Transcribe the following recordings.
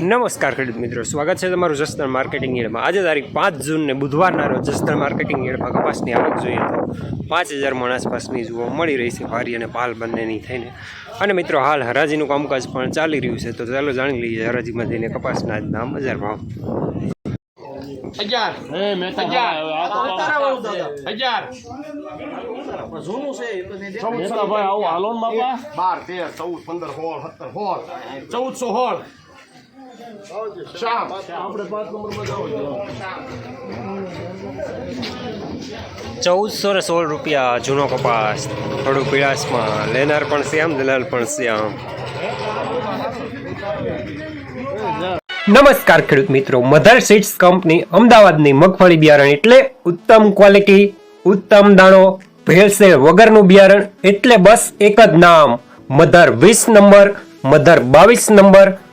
નમસ્કાર ખેડૂત મિત્રો સ્વાગત છે તમારું જસદણ માર્કેટિંગ યાર્ડમાં આજે તારીખ પાંચ જૂનને બુધવારના રોજ જસદણ માર્કેટિંગ યાર્ડમાં કપાસની આવક જોઈએ તો પાંચ હજાર મણ આસપાસની જોવા મળી રહી છે ભારી અને પાલ બંનેની થઈને. અને મિત્રો હાલ હરાજીનું કામકાજ પણ ચાલી રહ્યું છે તો ચાલો જાણી લઈએ હરાજીમાં જઈને કપાસના આજના બજાર ભાવ. હજાર. અગિયાર અગિયાર ચૌદસો. ભાઈ આવું હાલો બાપા. બાર તેર ચૌદ પંદર સોળ સત્તર સોળ. ચૌદસો સોળ. શ્યામ આપણે ને સોળ રૂપિયા જૂનો કપાસ. થોડું પીળાશમાં. લેનાર પણ શ્યામ, દલાલ પણ શ્યામ. નમસ્કાર ખેડૂત મિત્રો. મધર સીડ્સ કંપની અમદાવાદની મગફળી બિયારણ એટલે ઉત્તમ ક્વોલિટી, ઉત્તમ દાણો ભેળસેળ વગરનું બિયારણ એટલે બસ એક જ નામ. મધર વીસ નંબર, મધર બાવીસ નંબર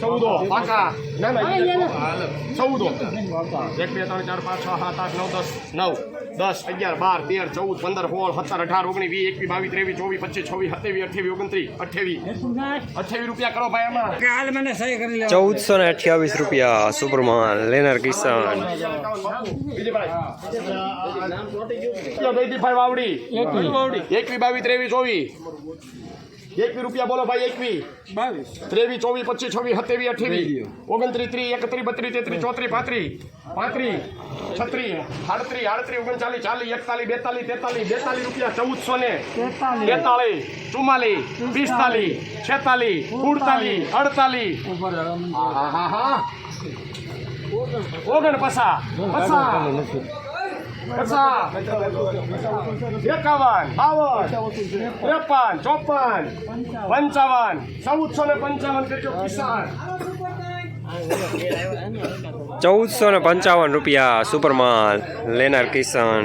ચૌદો. પાકા. ના ના ચૌદો. એક બે ત્રણ ચાર પાંચ છ સાત આઠ નવ દસ. નવ દસ અગિયાર બાર તેર ચૌદ પંદર સોળ સત્તર અઢાર ઓગણીસ વીસ એકવીસ બાવીસ ત્રેવીસ ચોવીસ પચીસ છવ્વીસ સત્યાવીસ અઠ્યાવીસ ઓગણત્રીસ અઠ્યાવીસ. અઠ્યાવીસ રૂપિયા કરો ભાઈ આમાં. ચૌદસો ને અઠ્યાવીસ રૂપિયા સુપરમાન લેનાર કિસાન. બીજી ભાઈ. જયદીપભાઈ વાવડી. એકવી બાવીસ ત્રેવીસ ચોવીસ. એકવી રૂપિયા બોલો ભાઈ એકવી. ત્રેવીસ ચોવીસ પચીસ છવ્વીસ સત્યાવીસ અઠ્યાવીસ ઓગણત્રીસ ત્રીસ એકત્રીસ બત્રીસ તેત્રીસ ચોત્રીસ પાંત્રીસ. પાંત્રીસ છત્રીસ સાડત્રીસ આડત્રીસ ઓગણચાલીસ ચાલીસ એકતાલીસ બેતાલીસ તેતાલીસ બેતાલીસ રૂપિયા ચૌદસો ને તેતાલીસ ચુમ્માલીસ પિસ્તાલીસ છેતાલીસ ઉડતાલીસ અડતાલીસ. હા હા હા ઓગણ પસા પસા પસા એકાવન બાવન ત્રેપન ચોપન પંચાવન ચૌદસો ને પંચાવન કિસાન. ચૌદસો ને પંચાવન રૂપિયા સુપરમાલ લેનાર કિસાન.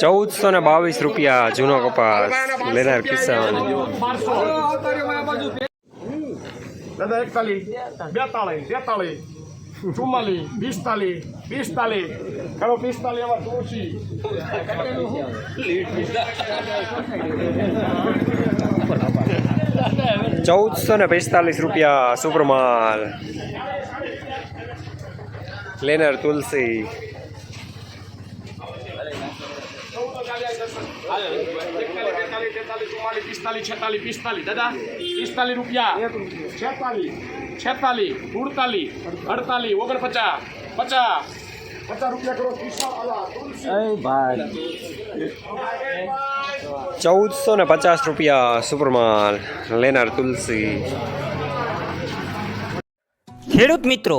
ચૌદસો ને બાવીસ રૂપિયા જૂનો કપાસ લેનાર કિસાન. દાદા એકતાલીસ બેતાળીસ બેતાળીસ ચુમ્માલીસ પિસ્તાલીસ પિસ્તાલીસ. કરો પિસ્તાલીસ એવા તુલસી ચૌદસો ને પિસ્તાલીસ રૂપિયા સુપરમાલ. લેનર તુલસી. પિસ્તાલીસ છેતાલીસ પિસ્તાલીસ. દાદા પિસ્તાલીસ રૂપિયા. છેતાલીસ. છેતાલીસ ઉડતાલી અડતાલીસ ઓગણપચાસ પચાસ. પચાસ રૂપિયા કરો ચૌદસો ને પચાસ રૂપિયા સુપરમાલ લેનાર તુલસી. ખેડૂત મિત્રો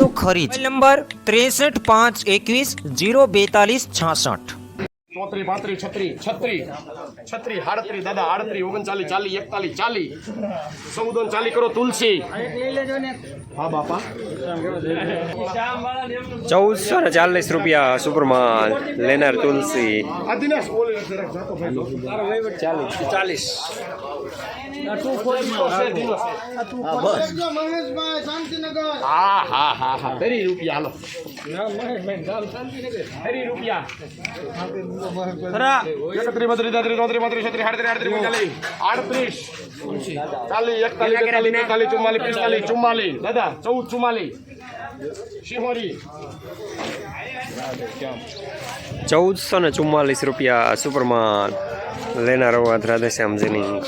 તો ખરી જ. નંબર ત્રેસઠ પાંચ એકવીસ જીરો બેતાલીસ છાસઠ. ચોત્રી પાંત્રી છત્રી છત્રી છત્રી હાડત્રી દાદા આડત્રી ઓગણચાલીસ ચાલી એકતાલીસ ચાલી ચૌદ ચાલી કરો તુલસી. હા બાપા. ચૌદસો ને ચાલીસ રૂપિયા સુપરમાલ લેનાર તુલસી. ચાલીસ. ચાલીસ હા છત્રીસ આડત્રીસ દાદા, ચૌદ, ચુમ્માલીસ. ચૌદસો ને ચુમ્માલીસ રૂપિયા સુપરમાન લેનાર રાધેશ્યામજીની.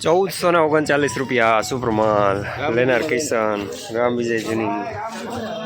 ચૌદસો ને ઓગણચાલીસ રૂપિયા સુપરમાલ લેનાર કિશન રામ વિજય જીની ચૌદો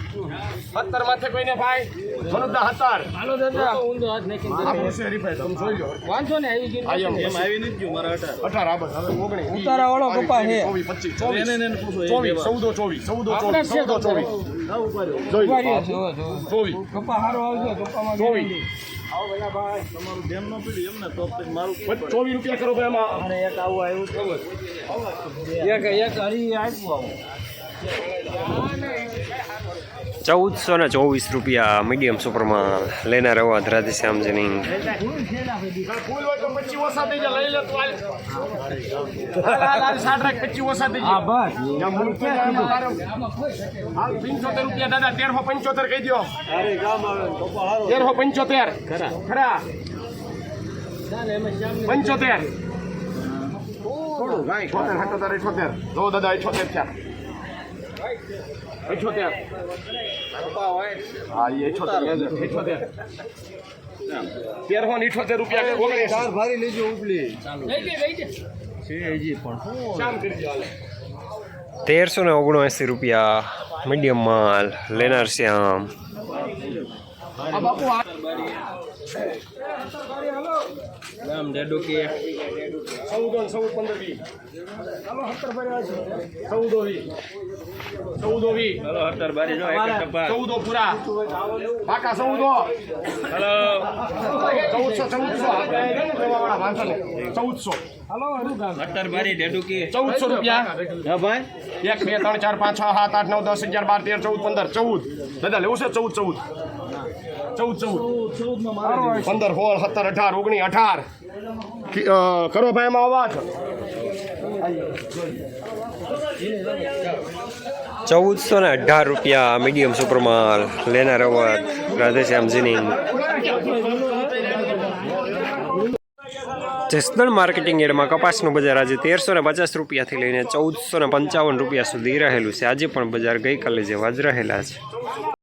સત્તર માથે કોઈને ભાઈ મનુદા સત્તર હાલો દાદા. આ પૂછે હરીફાઈ તમે જોઈ લો. વાંચો ને આવી ગયું એમ આવી નથી ગયું મારા અઢાર. આ બસ હવે ઓગણીસ ઉતારા વાળો કપા છે. ચોવીસ પચીસ ચોવીસ. ચોવીસ ચૌદો ચોવીસ ચૌદો ચોવીસ ચૌદો ચોવીસ. જોઈ લો. ચોવીસ. ચોવીસ. ચોવીસ રૂપિયા કરો ભાઈ. આમાં ચૌદસો ને ચોવીસ રૂપિયા મીડિયમ સુપરમાલ લેનાર અવાજ રાધેશ્યામ જીની ફૂલ હોય તો પચી ઓછા થઈ ને ચોવીસ રૂપિયા મીડિયમ સુપરમાં લેનાર. હાલ, પંચોતેર તેરસો પંચોતેર કહી દો તેરસો પંચોતેર. ખરા. પંચોતેર. જો દાદા ઇઠોતેર થયા. અઠોતેર હા એ તેરસો ને અઠોતેર રૂપિયા ઓગણીસ? શામ કરી દો તેરસો ને ઓગણએંસી રૂપિયા મીડિયમ માલ લેનાર શ્યામ. બાપુ આ ચૌદો ચૌદ પંદર વીસ ચૌદો વી ચૌદો ટપ્પા ચૌદો પૂરા. પાકા ચૌદો. ચૌદસો ચૌદસો. વાળા ચૌદસો. ચૌદસો રૂપિયા. એક બે ત્રણ ચાર પાંચ છ સાત આઠ નવ દસ અગિયાર બાર તેર ચૌદ પંદર. ચૌદ. દાદા લેવું છે ચૌદ ચૌદ? ચૌદ ચૌદ. પંદર સોળ સત્તર અઢાર ઓગણીસ અઢાર. કરો ભાઈ એમાં અવાજ. ચૌદસો ને અઢાર રૂપિયા મીડિયમ સુપરમાલ લેનાર અવાજ. રાધેશ્યામ જીની જસદણ માર્કેટિંગ એડમાં કપાસનું બજાર આજે તેરસો ને પચાસ રૂપિયાથી લઈને ચૌદસો ને પંચાવન રૂપિયા સુધી રહેલું છે. આજે પણ બજાર ગઈકાલે જેવા જ રહેલા છે.